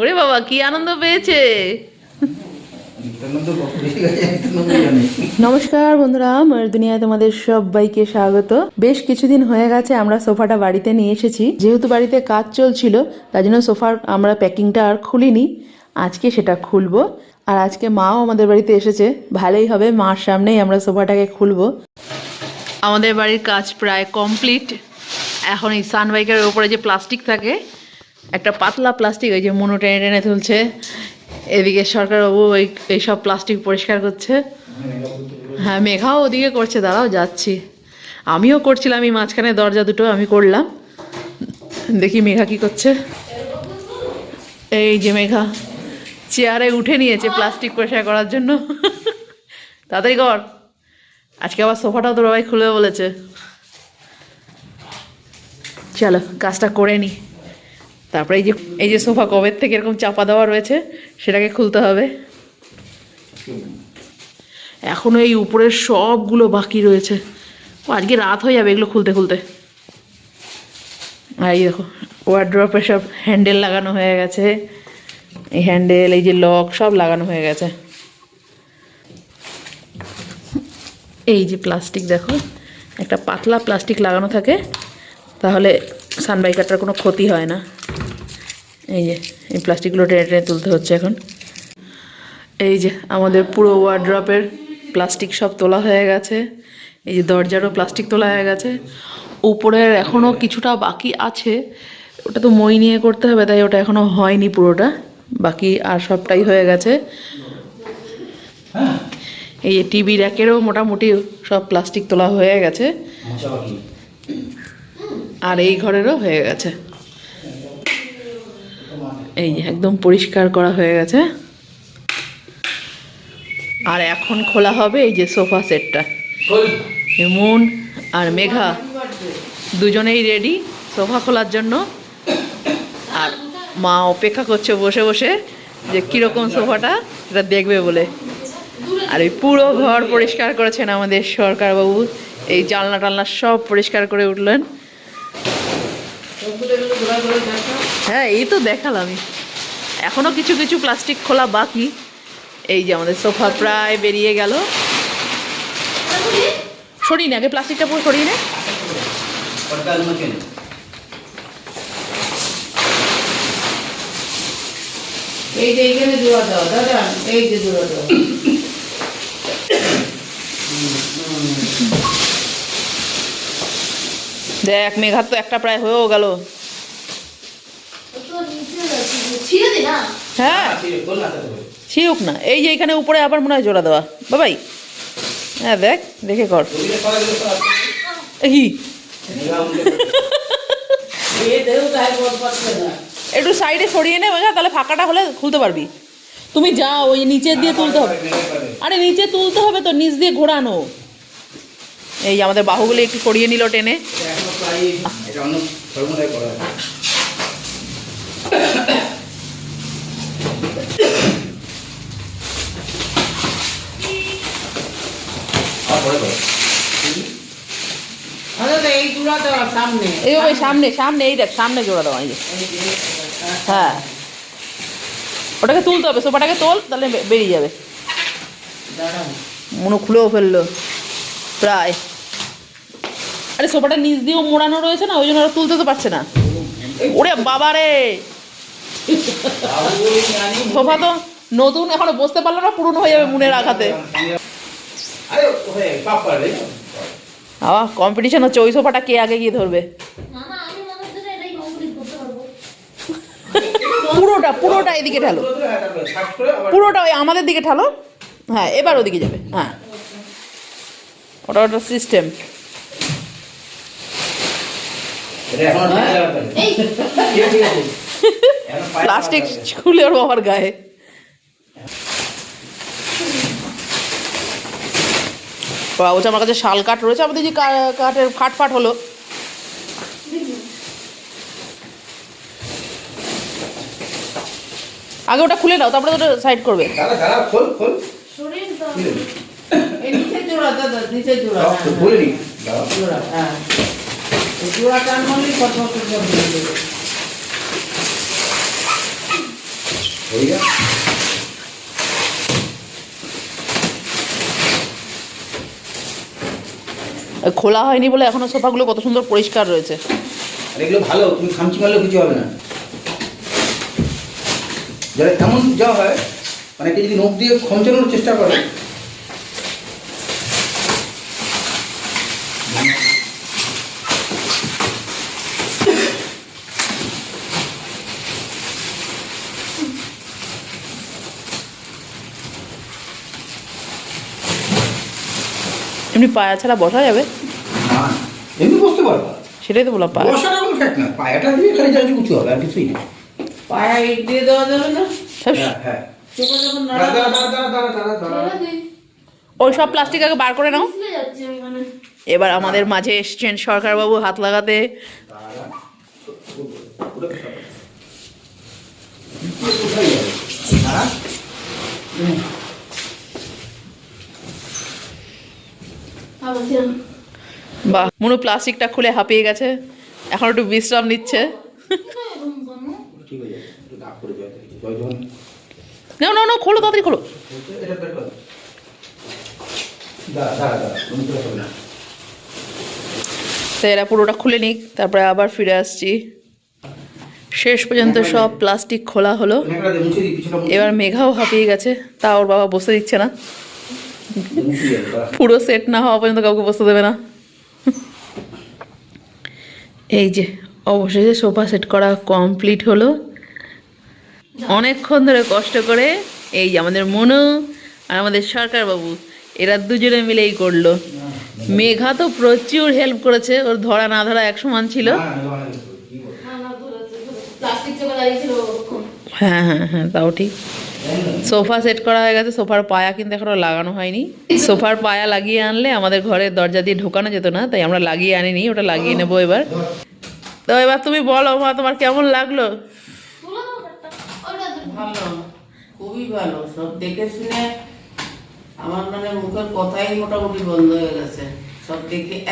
ওরে বাবা কি আনন্দ পেয়েছে? নমস্কার বন্ধুরা আমার দুনিয়ায় তোমাদের সবাইকে স্বাগত। বেশ কিছুদিন হয়ে গেছে আমরা সোফাটা বাড়িতে নিয়ে এসেছি। যেহেতু বাড়িতে কাজ চলছিল তার জন্য সোফার আমরা প্যাকিংটা আর খুলিনি। আজকে সেটা খুলবো। আর আজকে মাও আমাদের বাড়িতে এসেছে। ভালোই হবে মার সামনেই আমরা সোফাটাকে খুলবো। আমাদের বাড়ির কাজ প্রায় কমপ্লিট এখন এই সানবাইকের ওপরে যে প্লাস্টিক থাকে একটা পাতলা প্লাস্টিক ওই যে মনো টেনে টেনে তুলছে। এদিকে সরকারবাবু ওই এইসব প্লাস্টিক পরিষ্কার করছে। হ্যাঁ মেঘাও ওদিকে করছে, দাঁড়াও, যাচ্ছি। আমিও করছিলাম, এই মাঝখানে দরজা দুটো আমি করলাম। দেখি মেঘা কি করছে। এই যে মেঘা, চেয়ারে উঠে নিয়েছে প্লাস্টিক পরিষ্কার করার জন্য। তাড়াতাড়ি কর। আজকে আবার সোফাটাও তোর বাবাই খুলে বলেছে। চলো, কাজটা করে নি। তারপরে এই যে এই যে সোফা কবের থেকে এরকম চাপা দেওয়া রয়েছে, সেটাকে খুলতে হবে। এখনও এই উপরের সবগুলো বাকি রয়েছে। আজকে রাত হয়ে যাবে এগুলো খুলতে খুলতে। আর এই দেখো ওয়ার্ড্রপে সব হ্যান্ডেল লাগানো হয়ে গেছে। এই হ্যান্ডেল এই যে লক সব লাগানো হয়ে গেছে। এই যে প্লাস্টিক দেখো, একটা পাতলা প্লাস্টিক লাগানো থাকে, তাহলে সানবাইকারটার কোনো ক্ষতি হয় না। এই যে এই প্লাস্টিকগুলো টেনে টেনে তুলতে হচ্ছে এখন। এই যে আমাদের পুরো ওয়ার্ড্রপের প্লাস্টিক সব তোলা হয়ে গেছে। এই যে দরজারও প্লাস্টিক তোলা হয়ে গেছে। উপরের এখনও কিছুটা বাকি আছে। ওটা তো মই নিয়ে করতে হবে তাই ওটা এখনও হয়নি পুরোটা। বাকি আর সবটাই হয়ে গেছে। এই যে টিভি র্যাকেরও মোটামুটি সব প্লাস্টিক তোলা হয়ে গেছে। আর এই ঘরেরও হয়ে গেছে। এই একদম পরিষ্কার করা হয়ে গেছে। আর এখন খোলা হবে এই যে সোফা সেটটা। মুন আর মেঘা দুজনেই রেডি সোফা খোলার জন্য। আর মা অপেক্ষা করছে বসে বসে যে কীরকম সোফাটা সেটা দেখবে বলে। আর এই পুরো ঘর পরিষ্কার করেছেন আমাদের সরকারবাবু। এই জানলা টালনা সব পরিষ্কার করে উঠলেন। হ্যাঁ এই তো দেখালামই এখনও কিছু কিছু প্লাস্টিক খোলা বাকি। এই যে আমাদের সোফা প্রায় বেরিয়ে গেল। সরিয়ে নে আগে প্লাস্টিকটা পুরো সরিয়ে নে। এই যে এইখানে জোড়া দাও দাদা এই যে জোড়া দাও। দেখ মেঘাত তো একটা প্রায় হয়েও গেল। হ্যাঁ। ছিউক না এই যে এখানে উপরে আবার মনে হয় জোড়া দেওয়া। বাবাই। হ্যাঁ দেখ দেখে কর। এই এ দেও গায়ে বল পাচ্ছে না একটু সাইডে সরিয়ে নে মেঘা তাহলে ফাঁকাটা হলে খুলতে পারবি। তুমি যাও ওই নিচে দিয়ে তুলতে হবে। আরে নিচে তুলতে হবে তো নিচ দিয়ে ঘোরানো। এই আমাদের বাহুগুলো একটু সরিয়ে নিল টেনে। সামনে সামনে এই দেখ সামনে জোড়া দেওয়া হ্যাঁ। ওটাকে তুলতে হবে সোফাটাকে তোল তাহলে বেরিয়ে যাবে। মনে খুলেও ফেলল। প্রায়। আরে সোফাটা নিচ দিয়েও মোড়ানো রয়েছে না ওই জন্য ওরা তুলতে তো পারছে না। ওরে বাবা রে সোফা তো নতুন এখনও বসতে পারল না পুরনো হয়ে যাবে মনের আঘাতে। হয়ে আবার কম্পিটিশন হচ্ছে ওই সোফাটা কে আগে গিয়ে ধরবে? পুরোটা পুরোটা এদিকে ঢালো আবার পুরোটা ওই আমাদের দিকে ঠালো। হ্যাঁ এবার ওদিকে যাবে হ্যাঁ। ওটা ওটা সিস্টেম এখন প্লাস্টিক খুলে ওর বাবার গায়ে। বলছে আমার কাছে শাল কাঠ রয়েছে। আমাদের যে কা- কাঠের ফাট ফাট হলো। আগে ওটা খুলে নাও তারপরে ওটা সাইড করবে। জোড়া দাদা নিচে জোড়া দাও, হ্যাঁ, খুলে নি দাও। জোড়া হ্যাঁ এই জোড়া টান মারলেই কত কত জল দিয়ে দেবে হয়ে গেল খোলা হয়নি বলে এখনও সোফাগুলো কত সুন্দর পরিষ্কার রয়েছে। আর এগুলো ভালো তুমি খামচি মারলেও কিছু হবে না। যারা এমন যা হয় মানে যদি নখ দিয়ে খমচানোর চেষ্টা করে এমনি পায়া ছাড়া বসা যাবে? এমনি বসতে পারবা। সেটাই তো বললাম পায়া। বসাটা কোনো ফ্যাক্ট না পায়াটা দিয়ে খালি যাচ্ছে উঁচু হবে আর কিছুই না। পায়া ইট দিয়ে দেওয়া যাবে না? হ্যাঁ হ্যাঁ ওই সব প্লাস্টিক আগে বার করে নাও। মানে। এবার আমাদের মাঝে এসছেন সরকারবাবু হাত লাগাতে। হ্যাঁ বাহ, মনু প্লাস্টিকটা খুলে হাঁপিয়ে গেছে। এখন একটু বিশ্রাম নিচ্ছে। না না এরা পুরোটা খুলে নিক, তারপরে আবার ফিরে আসছি। শেষ পর্যন্ত সব প্লাস্টিক খোলা হলো। এবার মেঘাও হাঁপিয়ে গেছে, তা ওর বাবা বসে দিচ্ছে না। পুরো সেট না হওয়া পর্যন্ত কাউকে বসতে দেবে না। এই যে অবশেষে সোফা সেট করা কমপ্লিট হলো। অনেকক্ষণ ধরে কষ্ট করে এই যে আমাদের মনু আর আমাদের সরকার বাবু এরা দুজনে মিলেই করল। মেঘা তো প্রচুর হেল্প করেছে ওর ধরা না ধরা এক সমান ছিল। চেপে দাঁড়িয়েছিল ওরকম। হ্যাঁ হ্যাঁ হ্যাঁ তাও ঠিক। সোফা সেট করা হয়ে গেছে সোফার পায়া কিন্তু এখনও লাগানো হয়নি। সোফার পায়া লাগিয়ে আনলে আমাদের ঘরের দরজা দিয়ে ঢোকানো যেত না তাই আমরা লাগিয়ে আনিনি ওটা লাগিয়ে নেব এবার। তো এবার তুমি বলো মা তোমার কেমন লাগল? তুলো দাও ব্যাগটা। ওইটা দে। ভালো খুবই ভালো সব দেখে শুনে আমার মানে মুখের কথাই মোটামুটি বন্ধ হয়ে গেছে।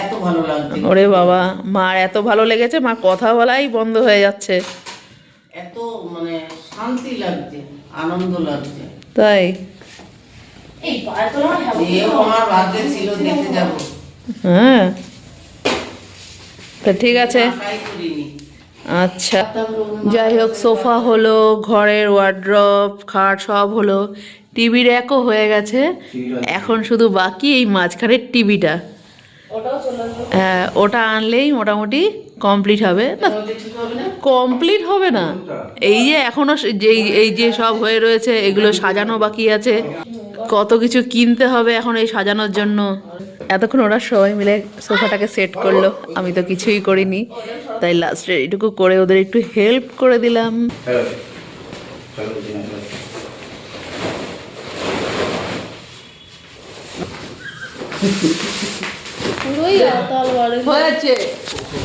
এত ভালো ওরে বাবা মার এত ভালো লেগেছে মা কথা বলাই বন্ধ হয়ে যাচ্ছে। এত মানে শান্তি লাগছে। আনন্দ লাগছে। তাই? হ্যাঁ। তা ঠিক আছে। আচ্ছা। যাই হোক সোফা হলো ঘরের ওয়ার্ড্রপ খাট সব হলো। টিভি র্যাকও হয়ে গেছে। এখন শুধু বাকি এই মাঝখানের টিভিটা। হ্যাঁ, ওটা আনলেই মোটামুটি কমপ্লিট হবে। না কমপ্লিট হবে না। এই যে এখনও যেই এই যে সব হয়ে রয়েছে এগুলো সাজানো বাকি আছে। কত কিছু কিনতে হবে এখন এই সাজানোর জন্য। এতক্ষণ ওরা সবাই মিলে সোফাটাকে সেট করল। আমি তো কিছুই করিনি। তাই লাস্টে এইটুকু করে ওদের একটু হেল্প করে দিলাম। দিন আসো। পুরোই আতাল বাড়ি হয়েছে।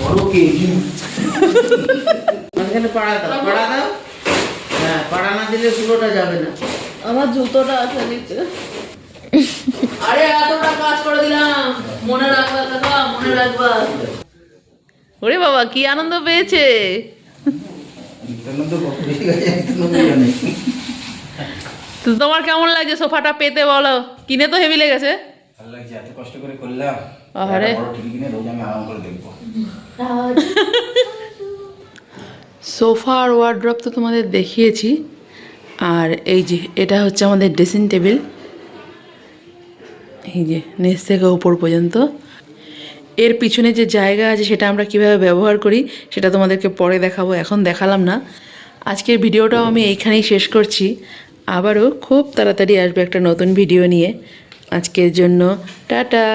বড় কেজি। মাঝখানে পাড়া দাও পাড়া দাও। হ্যাঁ পাড়া না দিলে পুরোটা যাবে না। আমার জুতোটা আছে নিচে। আরে এতটা কাজ করে দিলাম। মনে রাখবা কাকা মনে রাখবা। ওরে বাবা কি আনন্দ পেয়েছে। তো তোমার কেমন লাগছে সোফাটা পেতে বলো। কিনে তো হেভি লেগেছে। ভালো লাগছে, এত কষ্ট করে করলাম। দেখব। সোফা আর ওয়ার্ড্রপ তো তোমাদের দেখিয়েছি। আর এই যে এটা হচ্ছে আমাদের ড্রেসিং টেবিল এই যে নিচ থেকে উপর পর্যন্ত। এর পিছনে যে জায়গা আছে সেটা আমরা কীভাবে ব্যবহার করি সেটা তোমাদেরকে পরে দেখাবো। এখন দেখালাম না। আজকের ভিডিওটাও আমি এইখানেই শেষ করছি। আবারও খুব তাড়াতাড়ি আসবে একটা নতুন ভিডিও নিয়ে। আজকের জন্য টাটা!